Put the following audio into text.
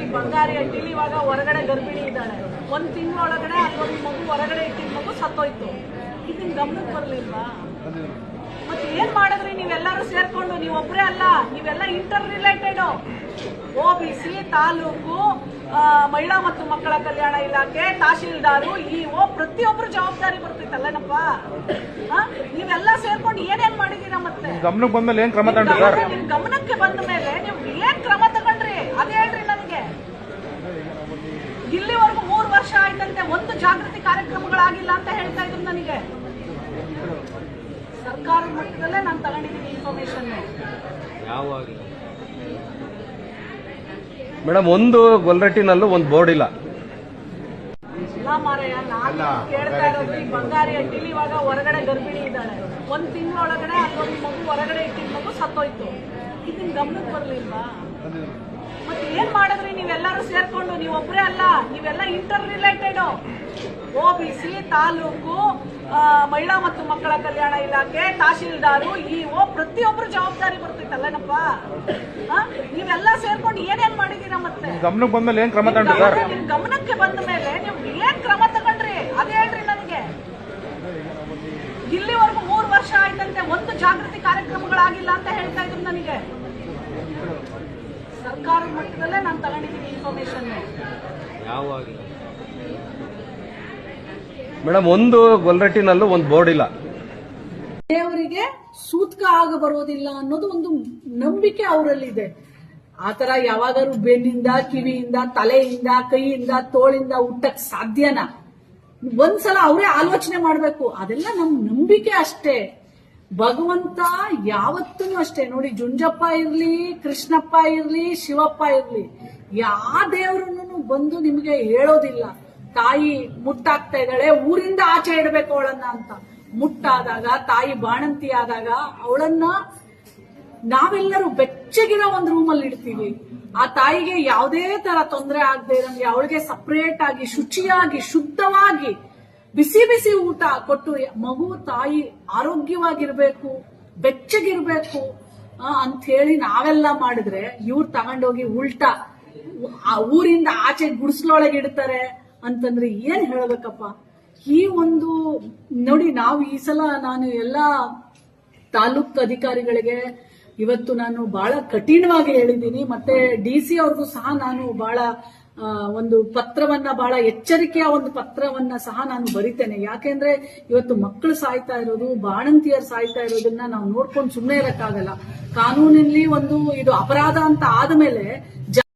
ಈ ಬಂಗಾರಿ ಹಟ್ಟಿಲಿ ಇವಾಗ ಹೊರಗಡೆ ಗರ್ಭಿಣಿ ಇದ್ದಾಳೆ. ಒಂದ್ ತಿಂಗಳೊಳಗಡೆ ಅಲ್ಲೊಂದು ಮಗು ಹೊರಗಡೆ ಇಟ್ಟಿದ್ ಮಗು ಸತ್ತೋಯ್ತು. ಇದನ್ ಗಮನಕ್ಕೆ ಬರ್ಲಿಲ್ವಾ? ಮತ್ತೆ ಏನ್ ಮಾಡಿದ್ರಿ ನೀವೆಲ್ಲರೂ ಸೇರ್ಕೊಂಡು? ನೀವೊಬ್ರೇ ಅಲ್ಲ ನೀವೆಲ್ಲ inter related O B C taluk ಮಹಿಳಾ ಮತ್ತು ಮಕ್ಕಳ ಕಲ್ಯಾಣ ಇಲಾಖೆ ತಹಶೀಲ್ದಾರು ಇಒ ಪ್ರತಿಯೊಬ್ಬರು ಜವಾಬ್ದಾರಿ ಬರ್ತಿತ್ತಲ್ಲನಪ್ಪ? ನೀವೆಲ್ಲ ಸೇರ್ಕೊಂಡು ಏನೇನ್ ಮಾಡಿದೀರಾ ಮತ್ತೆ? ಗಮನಕ್ಕೆ ಬಂದ್ಮೇಲೆ ಏನ್ ಕ್ರಮ ತಗೊಂಡ್ರಿ ಸರ್ ನಿಮ್ ಗಮನಕ್ಕೆ ಬಂದ ಮೇಲೆ ನೀವು ಏನ್ ಕ್ರಮ ತಗೊಂಡ್ರಿ ಅದೇ ಹೇಳ್ರಿ ನನಗೆ ಇಲ್ಲಿವರೆಗೂ ಮೂರು ವರ್ಷ ಆಯ್ತಂತೆ ಒಂದು ಜಾಗೃತಿ ಕಾರ್ಯಕ್ರಮಗಳಾಗಿಲ್ಲ ಅಂತ ಹೇಳ್ತಾ ಇದ್ರು ನನಗೆ. ಸರ್ಕಾರ ಮಟ್ಟದಲ್ಲೇ ನಾನು ತಗೊಂಡಿದ್ದೀನಿ ಇನ್ಫಾರ್ಮೇಶನ್ ಮೇಡಮ್ ಒಂದು ಗೊಲ್ರಟ್ಟಿನಲ್ಲೂ ಒಂದು ಬೋರ್ಡ್ ಇಲ್ಲ. ಇಲ್ಲ ಮಾರಯ್ಯ ನಾನು ಕೇಳ್ತಾ ಇರೋದು ಈ ಬಂಗಾರಿ ಹಟ್ಟಿಲಿ ಇವಾಗ ಹೊರಗಡೆ ಗರ್ಭಿಣಿ ಇದ್ದಾಳೆ ಒಂದ್ ತಿಂಗಳೊಳಗಡೆ ಅಲ್ಲೊಂದು ಮಗು ಹೊರಗಡೆ ಇಟ್ಟಿದ್ ಮಗು ಸತ್ತೋಯ್ತು. ಇದನ್ನ ಗಮನಕ್ಕೆ ಬರ್ಲಿಲ್ವಾ? ಏನ್ ಮಾಡಿದ್ರಿ? ನೀವೆಲ್ಲರೂ ಸೇರ್ಕೊಂಡು ನೀವೊಬ್ರೇ ಅಲ್ಲ ನೀವೆಲ್ಲ inter related O B C taluk ಮಹಿಳಾ ಮತ್ತು ಮಕ್ಕಳ ಕಲ್ಯಾಣ ಇಲಾಖೆ ತಹಶೀಲ್ದಾರು ಇಒ ಪ್ರತಿಯೊಬ್ಬರು ಜವಾಬ್ದಾರಿ ಬರ್ತಿತ್ತಲ್ಲನಪ್ಪ? ನೀವೆಲ್ಲ ಸೇರ್ಕೊಂಡು ಏನೇನ್ ಮಾಡಿದೀರಾ ಮತ್ತೆ? ಗಮನಕ್ಕೆ ಬಂದ್ಮೇಲೆ ಏನ್ ಕ್ರಮ ತಗೊಂಡ್ರಿ ನಿಮ್ ಗಮನಕ್ಕೆ ಬಂದ ಮೇಲೆ ನೀವು ಏನ್ ಕ್ರಮ ತಗೊಂಡ್ರಿ? ಅದೇ ಹೇಳ್ರಿ ನನಗೆ. ಇಲ್ಲಿವರೆಗೂ ಮೂರು ವರ್ಷ ಆಯ್ತಂತೆ ಒಂದು ಜಾಗೃತಿ ಕಾರ್ಯಕ್ರಮಗಳಾಗಿಲ್ಲ ಅಂತ ಹೇಳ್ತಾ ಇದ್ರು ನನಗೆ ಸರ್ಕಾರದ ಮಟ್ಟದಲ್ಲೇ ನಾನು ತಗೊಂಡಿದ್ದೀನಿ ಇನ್ಫಾರ್ಮೇಶನ್ ಮೇಡಮ್ ಒಂದು ಗೊಲ್ರಟ್ಟಿನಲ್ಲೂ ಒಂದು ಬೋರ್ಡ್ ಇಲ್ಲ. ದೇವರಿಗೆ ಸೂತ್ಕ ಆಗ ಬರೋದಿಲ್ಲ ಅನ್ನೋದು ಒಂದು ನಂಬಿಕೆ ಅವರಲ್ಲಿದೆ. ಆತರ ಯಾವಾಗಾದ್ರೂ ಬೆನ್ನಿಂದ ಕಿವಿಯಿಂದ ತಲೆಯಿಂದ ಕೈಯಿಂದ ತೋಳಿಂದ ಹುಟ್ಟಕ್ ಸಾಧ್ಯನಾ? ಒಂದ್ಸಲ ಅವರೇ ಆಲೋಚನೆ ಮಾಡ್ಬೇಕು. ಅದೆಲ್ಲ ನಮ್ ನಂಬಿಕೆ ಅಷ್ಟೇ. ಭಗವಂತ ಯಾವತ್ತೂ ಅಷ್ಟೇ. ನೋಡಿ, ಜುಂಜಪ್ಪ ಇರ್ಲಿ, ಕೃಷ್ಣಪ್ಪ ಇರ್ಲಿ, ಶಿವಪ್ಪ ಇರ್ಲಿ ಯಾವ ದೇವ್ರನ್ನು ಬಂದು ನಿಮಗೆ ಹೇಳೋದಿಲ್ಲ. ತಾಯಿ ಮುಟ್ಟಾಗ್ತಾ ಇದ್ದಾಳೆ, ಊರಿಂದ ಆಚೆ ಇಡಬೇಕು ಅವಳನ್ನ ಅಂತ. ಮುಟ್ಟಾದಾಗ, ತಾಯಿ ಬಾಣಂತಿ ಆದಾಗ ಅವಳನ್ನ ನಾವೆಲ್ಲರೂ ಬೆಚ್ಚಗಿರೋ ಒಂದು ರೂಮಲ್ಲಿ ಇಡ್ತೀವಿ. ಆ ತಾಯಿಗೆ ಯಾವುದೇ ತರ ತೊಂದರೆ ಆಗದೆ ಇರಂಗೆ, ಅವಳಿಗೆ ಸಪ್ರೇಟ್ ಆಗಿ, ಶುಚಿಯಾಗಿ, ಶುದ್ಧವಾಗಿ ಬಿಸಿ ಬಿಸಿ ಊಟ ಕೊಟ್ಟು ಮಗು ತಾಯಿ ಆರೋಗ್ಯವಾಗಿರ್ಬೇಕು, ಬೆಚ್ಚಗಿರ್ಬೇಕು ಅಂತ ಹೇಳಿ ನಾವೆಲ್ಲ ಮಾಡಿದ್ರೆ ಇವ್ರು ತಗೊಂಡೋಗಿ ಉಲ್ಟಾ ಊರಿಂದ ಆಚೆ ಗುಡಿಸ್ಲೊಳಗೆ ಇಡ್ತಾರೆ ಅಂತಂದ್ರೆ ಏನ್ ಹೇಳ್ಬೇಕಪ್ಪ? ಈ ಒಂದು ನೋಡಿ ನಾವು ಈ ಸಲ ನಾನು ಎಲ್ಲ ತಾಲೂಕ್ ಅಧಿಕಾರಿಗಳಿಗೆ ಇವತ್ತು ನಾನು ಬಹಳ ಕಠಿಣವಾಗಿ ಹೇಳಿದ್ದೀನಿ. ಮತ್ತೆ ಡಿ ಸಿ ಅವ್ರಿಗೂ ಸಹ ನಾನು ಬಹಳ ಒಂದು ಪತ್ರವನ್ನ ಬಹಳ ಎಚ್ಚರಿಕೆಯ ಒಂದು ಪತ್ರವನ್ನ ಸಹ ನಾನು ಬರಿತೇನೆ. ಯಾಕೆಂದ್ರೆ ಇವತ್ತು ಮಕ್ಕಳು ಸಾಯ್ತಾ ಇರೋದು ಬಾಣಂತಿಯರು ಸಾಯ್ತಾ ಇರೋದನ್ನ ನಾವು ನೋಡ್ಕೊಂಡು ಸುಮ್ಮನೆ ಇರಕ್ಕಾಗಲ್ಲ. ಕಾನೂನಲ್ಲಿ ಒಂದು ಇದು ಅಪರಾಧ ಅಂತ ಆದ್ಮೇಲೆ